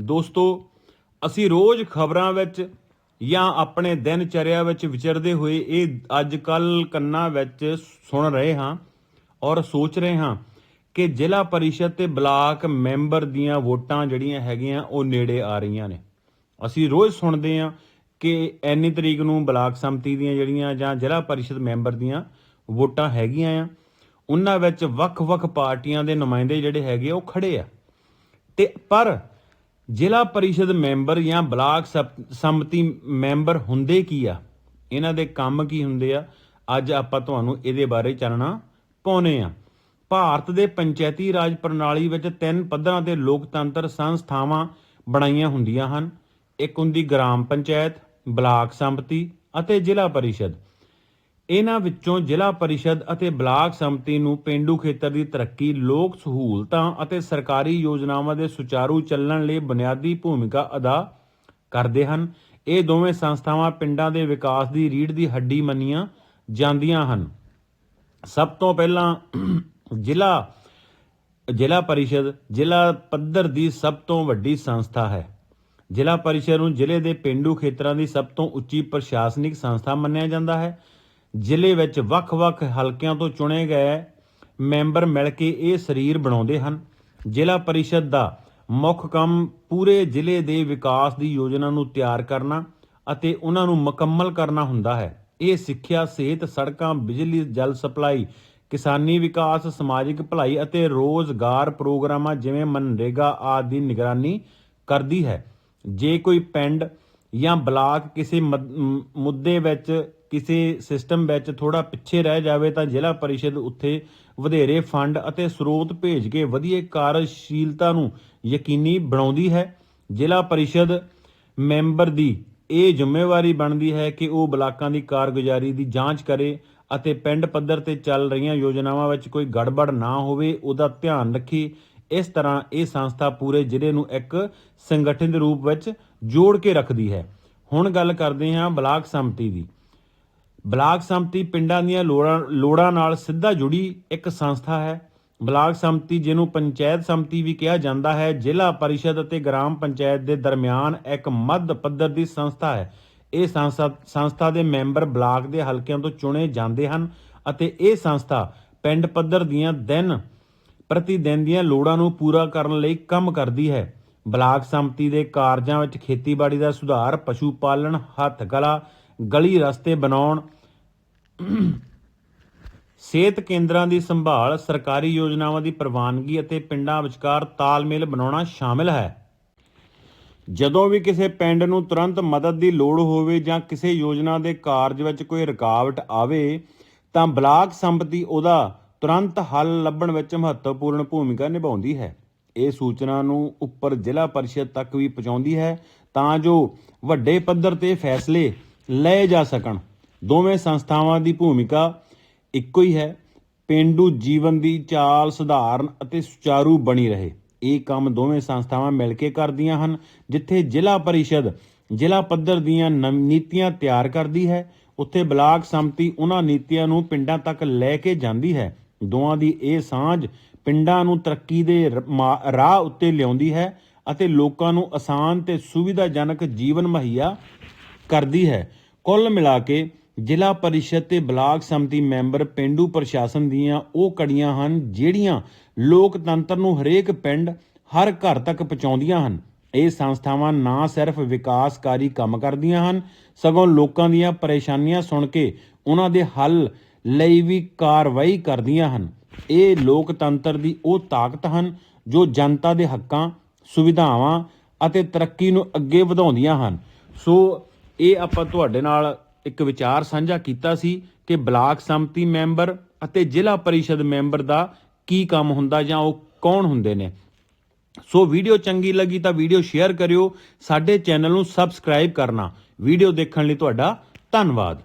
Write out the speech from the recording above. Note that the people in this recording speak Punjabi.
ਦੋਸਤੋ ਅਸੀਂ ਰੋਜ਼ ਖਬਰਾਂ ਵਿੱਚ ਜਾਂ ਆਪਣੇ ਦਿਨ ਚਰਿਆ ਵਿੱਚ ਵਿਚਰਦੇ ਹੋਏ ਇਹ ਅੱਜ ਕੱਲ ਕੰਨਾਂ ਵਿੱਚ ਸੁਣ ਰਹੇ ਹਾਂ ਔਰ ਸੋਚ ਰਹੇ ਹਾਂ ਕਿ ਜ਼ਿਲ੍ਹਾ ਪਰਿਸ਼ਦ ਤੇ ਬਲਾਕ ਮੈਂਬਰ ਦੀਆਂ ਵੋਟਾਂ ਜਿਹੜੀਆਂ ਹੈਗੀਆਂ ਉਹ ਨੇੜੇ ਆ ਰਹੀਆਂ ਨੇ। ਅਸੀਂ ਰੋਜ਼ ਸੁਣਦੇ ਹਾਂ ਕਿ ਐਨੀ ਤਰੀਕ ਨੂੰ ਬਲਾਕ ਸੰਮਤੀ ਦੀਆਂ ਜਿਹੜੀਆਂ ਜਾਂ ਜ਼ਿਲ੍ਹਾ ਪਰਿਸ਼ਦ ਮੈਂਬਰ ਦੀਆਂ ਵੋਟਾਂ ਹੈਗੀਆਂ ਆ ਉਹਨਾਂ ਵਿੱਚ ਵੱਖ-ਵੱਖ ਪਾਰਟੀਆਂ ਦੇ ਨੁਮਾਇੰਦੇ ਜਿਹੜੇ ਹੈਗੇ ਆ, ਉਹ ਖੜੇ ਆ। ਤੇ ਪਰ ਜ਼ਿਲ੍ਹਾ ਪਰਿਸ਼ਦ ਮੈਂਬਰ ਜਾਂ ਬਲਾਕ ਸਪ- ਸੰਮਤੀ ਮੈਂਬਰ ਹੁੰਦੇ ਕੀ ਆ? ਇਹਨਾਂ ਦੇ ਕੰਮ ਕੀ ਹੁੰਦੇ ਆ? ਅੱਜ ਆਪਾਂ ਤੁਹਾਨੂੰ ਇਹਦੇ ਬਾਰੇ ਚਾਨਣਾ ਪਾਉਨੇ ਆ। ਭਾਰਤ ਦੇ ਪੰਚਾਇਤੀ ਰਾਜ ਪ੍ਰਣਾਲੀ ਵਿੱਚ ਤਿੰਨ ਪੱਧਰਾਂ ਤੇ ਲੋਕਤੰਤਰ ਸੰਸਥਾਵਾਂ ਬਣਾਈਆਂ ਹੁੰਦੀਆਂ ਹਨ। ਇੱਕ ਹੁੰਦੀ ਗ੍ਰਾਮ ਪੰਚਾਇਤ, ਬਲਾਕ ਸੰਪਤੀ ਅਤੇ ਜ਼ਿਲ੍ਹਾ ਪਰਿਸ਼ਦ। ਇਹਨਾਂ ਵਿੱਚੋਂ ਜ਼ਿਲ੍ਹਾ ਪਰਿਸ਼ਦ ਅਤੇ ਬਲਾਕ ਸੰਮਤੀ ਨੂੰ ਪਿੰਡੂ ਖੇਤਰ ਦੀ ਤਰੱਕੀ, ਲੋਕ ਸਹੂਲਤਾਂ ਅਤੇ ਸਰਕਾਰੀ ਯੋਜਨਾਵਾਂ ਦੇ ਸੁਚਾਰੂ ਚੱਲਣ ਲਈ ਬੁਨਿਆਦੀ ਭੂਮਿਕਾ ਅਦਾ ਕਰਦੇ ਹਨ। ਇਹ ਦੋਵੇਂ ਸੰਸਥਾਵਾਂ ਪਿੰਡਾਂ ਦੇ ਵਿਕਾਸ ਦੀ ਰੀੜ ਦੀ ਹੱਡੀ ਮੰਨੀਆਂ ਜਾਂਦੀਆਂ ਹਨ। ਸਭ ਤੋਂ ਪਹਿਲਾਂ ਜ਼ਿਲ੍ਹਾ ਜ਼ਿਲ੍ਹਾ ਪਰਿਸ਼ਦ, ਜ਼ਿਲ੍ਹਾ ਪੱਧਰ ਦੀ ਸਭ ਤੋਂ ਵੱਡੀ ਸੰਸਥਾ ਹੈ। ਜ਼ਿਲ੍ਹਾ ਪਰਿਸ਼ਦ ਨੂੰ ਜ਼ਿਲ੍ਹੇ ਦੇ ਪਿੰਡੂ ਖੇਤਰਾਂ ਦੀ ਸਭ ਤੋਂ ਉੱਚੀ ਪ੍ਰਸ਼ਾਸਨਿਕ ਸੰਸਥਾ ਮੰਨਿਆ ਜਾਂਦਾ ਹੈ। ਜ਼ਿਲ੍ਹੇ ਵਿੱਚ ਵੱਖ-ਵੱਖ ਹਲਕਿਆਂ ਤੋਂ ਚੁਣੇ ਗਏ ਮੈਂਬਰ ਮਿਲ ਕੇ ਇਹ ਸਰੀਰ ਬਣਾਉਂਦੇ ਹਨ। ਜ਼ਿਲ੍ਹਾ ਪਰਿਸ਼ਦ ਦਾ ਮੁੱਖ ਕੰਮ ਪੂਰੇ ਜ਼ਿਲ੍ਹੇ ਦੇ ਵਿਕਾਸ ਦੀ ਯੋਜਨਾ ਨੂੰ ਤਿਆਰ ਕਰਨਾ ਅਤੇ ਉਹਨਾਂ ਨੂੰ ਮੁਕੰਮਲ ਕਰਨਾ ਹੁੰਦਾ ਹੈ। ਇਹ ਸਿੱਖਿਆ, ਸਿਹਤ, ਸੜਕਾਂ, ਬਿਜਲੀ, ਜਲ ਸਪਲਾਈ, ਕਿਸਾਨੀ ਵਿਕਾਸ, ਸਮਾਜਿਕ ਭਲਾਈ ਅਤੇ ਰੋਜ਼ਗਾਰ ਪ੍ਰੋਗਰਾਮਾਂ ਜਿਵੇਂ ਮਨਰੇਗਾ ਆਦਿ ਦੀ ਨਿਗਰਾਨੀ ਕਰਦੀ ਹੈ। ਜੇ ਕੋਈ ਪਿੰਡ ਜਾਂ ਬਲਾਕ ਕਿਸੇ ਮ- ਮੁੱਦੇ ਵਿੱਚ ਕਿਸੇ ਸਿਸਟਮ ਵਿੱਚ ਥੋੜਾ ਪਿੱਛੇ ਰਹਿ ਜਾਵੇ ਤਾਂ ਜ਼ਿਲ੍ਹਾ ਪਰਿਸ਼ਦ ਉੱਥੇ ਵਧੇਰੇ ਫੰਡ ਅਤੇ ਸਰੋਤ ਭੇਜ ਕੇ ਵਧੀਆ ਕਾਰਜਸ਼ੀਲਤਾ ਨੂੰ ਯਕੀਨੀ ਬਣਾਉਂਦੀ ਹੈ। ਜ਼ਿਲ੍ਹਾ ਪਰਿਸ਼ਦ ਮੈਂਬਰ ਦੀ ਇਹ ਜ਼ਿੰਮੇਵਾਰੀ ਬਣਦੀ ਹੈ ਕਿ ਉਹ ਬਲਾਕਾਂ ਦੀ ਕਾਰਗੁਜ਼ਾਰੀ ਦੀ ਜਾਂਚ ਕਰੇ ਅਤੇ ਪਿੰਡ ਪੱਧਰ ਤੇ ਚੱਲ ਰਹੀਆਂ ਯੋਜਨਾਵਾਂ ਵਿੱਚ ਕੋਈ ਗੜਬੜ ਨਾ ਹੋਵੇ, ਉਹਦਾ ਧਿਆਨ ਰੱਖੇ। ਇਸ ਤਰ੍ਹਾਂ ਇਹ ਸੰਸਥਾ ਪੂਰੇ ਜ਼ਿਲ੍ਹੇ ਨੂੰ ਇੱਕ ਸੰਗਠਿਤ ਰੂਪ ਵਿੱਚ ਜੋੜ ਕੇ ਰੱਖਦੀ ਹੈ। ਹੁਣ ਗੱਲ ਕਰਦੇ ਹਾਂ ਬਲਾਕ ਸੰਮਤੀ ਦੀ। ਬਲਾਕ ਸੰਮਤੀ ਪਿੰਡਾਂ ਦੀਆਂ ਲੋੜਾਂ ਲੋੜਾਂ ਨਾਲ ਸਿੱਧਾ ਜੁੜੀ ਇੱਕ ਸੰਸਥਾ ਹੈ। ਬਲਾਕ ਸੰਮਤੀ ਜਿਹਨੂੰ ਪੰਚਾਇਤ ਸੰਮਤੀ ਵੀ ਕਿਹਾ ਜਾਂਦਾ ਹੈ, ਜ਼ਿਲ੍ਹਾ ਪਰਿਸ਼ਦ ਅਤੇ ਗ੍ਰਾਮ ਪੰਚਾਇਤ ਦੇ ਦਰਮਿਆਨ ਇੱਕ ਮੱਧ ਪੱਧਰ ਦੀ ਸੰਸਥਾ ਹੈ। ਇਹ ਸੰਸਥਾ ਸੰਸਥਾ ਦੇ ਮੈਂਬਰ ਬਲਾਕ ਦੇ ਹਲਕਿਆਂ ਤੋਂ ਚੁਣੇ ਜਾਂਦੇ ਹਨ ਅਤੇ ਇਹ ਸੰਸਥਾ ਪਿੰਡ ਪੱਧਰ ਦੀਆਂ ਦਿਨ ਪ੍ਰਤੀ ਦਿਨ ਦੀਆਂ ਲੋੜਾਂ ਨੂੰ ਪੂਰਾ ਕਰਨ ਲਈ ਕੰਮ ਕਰਦੀ ਹੈ। ਬਲਾਕ ਸੰਮਤੀ ਦੇ ਕਾਰਜਾਂ ਵਿੱਚ ਖੇਤੀਬਾੜੀ ਦਾ ਸੁਧਾਰ, ਪਸ਼ੂ ਪਾਲਣ, ਹੱਥ ਕਲਾ, ਗਲੀ ਰਸਤੇ ਬਣਾਉਣ ਸਿਹਤ ਕੇਂਦਰਾਂ ਦੀ ਸੰਭਾਲ, ਸਰਕਾਰੀ ਯੋਜਨਾਵਾਂ ਦੀ ਪ੍ਰਵਾਨਗੀ ਅਤੇ ਪਿੰਡਾਂ ਵਿਚਕਾਰ ਤਾਲਮੇਲ ਬਣਾਉਣਾ ਸ਼ਾਮਿਲ ਹੈ। ਜਦੋਂ ਵੀ ਕਿਸੇ ਪਿੰਡ ਨੂੰ ਤੁਰੰਤ ਮਦਦ ਦੀ ਲੋੜ ਹੋਵੇ ਜਾਂ ਕਿਸੇ ਯੋਜਨਾ ਦੇ ਕਾਰਜ ਵਿੱਚ ਕੋਈ ਰੁਕਾਵਟ ਆਵੇ, ਤਾਂ ਬਲਾਕ ਸੰਪਤੀ ਉਹਦਾ ਤੁਰੰਤ ਹੱਲ ਲੱਭਣ ਵਿੱਚ ਮਹੱਤਵਪੂਰਨ ਭੂਮਿਕਾ ਨਿਭਾਉਂਦੀ ਹੈ। ਇਹ ਸੂਚਨਾ ਨੂੰ ਉੱਪਰ ਜ਼ਿਲ੍ਹਾ ਪਰਿਸ਼ਦ ਤੱਕ ਵੀ ਪਹੁੰਚਾਉਂਦੀ ਹੈ ਤਾਂ ਜੋ ਵੱਡੇ ਪੱਧਰ ਤੇ ਫੈਸਲੇ ਲਏ ਜਾ ਸਕਣ। ਦੋਵੇਂ ਸੰਸਥਾਵਾਂ ਦੀ ਭੂਮਿਕਾ ਇੱਕੋ ਹੀ ਹੈ। ਪਿੰਡੂ ਜੀਵਨ ਦੀ ਚਾਲ ਸੁਧਾਰਨ ਅਤੇ ਸੁਚਾਰੂ ਬਣੀ ਰਹੇ। ਇਹ ਕੰਮ ਦੋਵੇਂ ਸੰਸਥਾਵਾਂ ਮਿਲ ਕੇ ਕਰਦੀਆਂ ਹਨ, ਜਿੱਥੇ ਜ਼ਿਲ੍ਹਾ ਪਰਿਸ਼ਦ, ਜ਼ਿਲ੍ਹਾ ਪੱਧਰ ਦੀਆਂ ਨੀਤੀਆਂ ਤਿਆਰ ਕਰਦੀ ਹੈ। ਉੱਥੇ ਬਲਾਕ ਸੰਮਤੀ ਉਹਨਾਂ ਨੀਤੀਆਂ ਨੂੰ ਪਿੰਡਾਂ ਤੱਕ ਲੈ ਕੇ ਜਾਂਦੀ ਹੈ। ਦੋਵਾਂ ਦੀ ਇਹ ਸਾਂਝ ਪਿੰਡਾਂ ਨੂੰ ਤਰੱਕੀ ਦੇ ਰਾਹ ਉੱਤੇ ਲਿਆਉਂਦੀ ਹੈ ਅਤੇ ਲੋਕਾਂ ਨੂੰ ਆਸਾਨ ਤੇ ਸੁਵਿਧਾਜਨਕ ਜੀਵਨ ਮੁਹੱਈਆ ਕਰਦੀ ਹੈ। ਕੁੱਲ ਮਿਲਾ ਕੇ ਜ਼ਿਲ੍ਹਾ ਪਰਿਸ਼ਦ ਤੇ ਬਲਾਕ ਸਮਿਤੀ ਮੈਂਬਰ ਪਿੰਡੂ ਪ੍ਰਸ਼ਾਸਨ ਦੀਆਂ ਉਹ ਕੜੀਆਂ ਹਨ ਜਿਹੜੀਆਂ ਲੋਕਤੰਤਰ ਨੂੰ ਹਰੇਕ ਪਿੰਡ ਹਰ ਘਰ ਤੱਕ ਪਹੁੰਚਾਉਂਦੀਆਂ ਹਨ। ਇਹ ਸੰਸਥਾਵਾਂ ਨਾ ਸਿਰਫ ਵਿਕਾਸਕਾਰੀ ਕੰਮ ਕਰਦੀਆਂ ਹਨ, ਸਗੋਂ ਲੋਕਾਂ ਦੀਆਂ ਪਰੇਸ਼ਾਨੀਆਂ ਸੁਣ ਕੇ ਉਹਨਾਂ ਦੇ ਹੱਲ ਲਈ ਵੀ ਕਾਰਵਾਈ ਕਰਦੀਆਂ ਹਨ। ਇਹ ਲੋਕਤੰਤਰ ਦੀ ਉਹ ਤਾਕਤ ਹਨ ਜੋ ਜਨਤਾ ਦੇ ਹੱਕਾਂ, ਸੁਵਿਧਾਵਾਂ ਅਤੇ ਤਰੱਕੀ ਨੂੰ ਅੱਗੇ ਵਧਾਉਂਦੀਆਂ ਹਨ। ਸੋ ਇਹ ਆਪਾਂ ਤੁਹਾਡੇ ਨਾਲ ਇੱਕ ਵਿਚਾਰ ਸਾਂਝਾ ਕੀਤਾ ਸੀ ਕਿ ਬਲਾਕ ਸੰਮਤੀ ਮੈਂਬਰ ਅਤੇ ਜ਼ਿਲ੍ਹਾ ਪਰਿਸ਼ਦ ਮੈਂਬਰ ਦਾ ਕੀ ਕੰਮ ਹੁੰਦਾ ਜਾਂ ਉਹ ਕੌਣ ਹੁੰਦੇ ਨੇ। ਸੋ ਵੀਡੀਓ ਚੰਗੀ ਲੱਗੀ ਤਾਂ ਵੀਡੀਓ ਸ਼ੇਅਰ ਕਰਿਓ, ਸਾਡੇ ਚੈਨਲ ਨੂੰ ਸਬਸਕ੍ਰਾਈਬ ਕਰਨਾ। ਵੀਡੀਓ ਦੇਖਣ ਲਈ ਤੁਹਾਡਾ ਧੰਨਵਾਦ।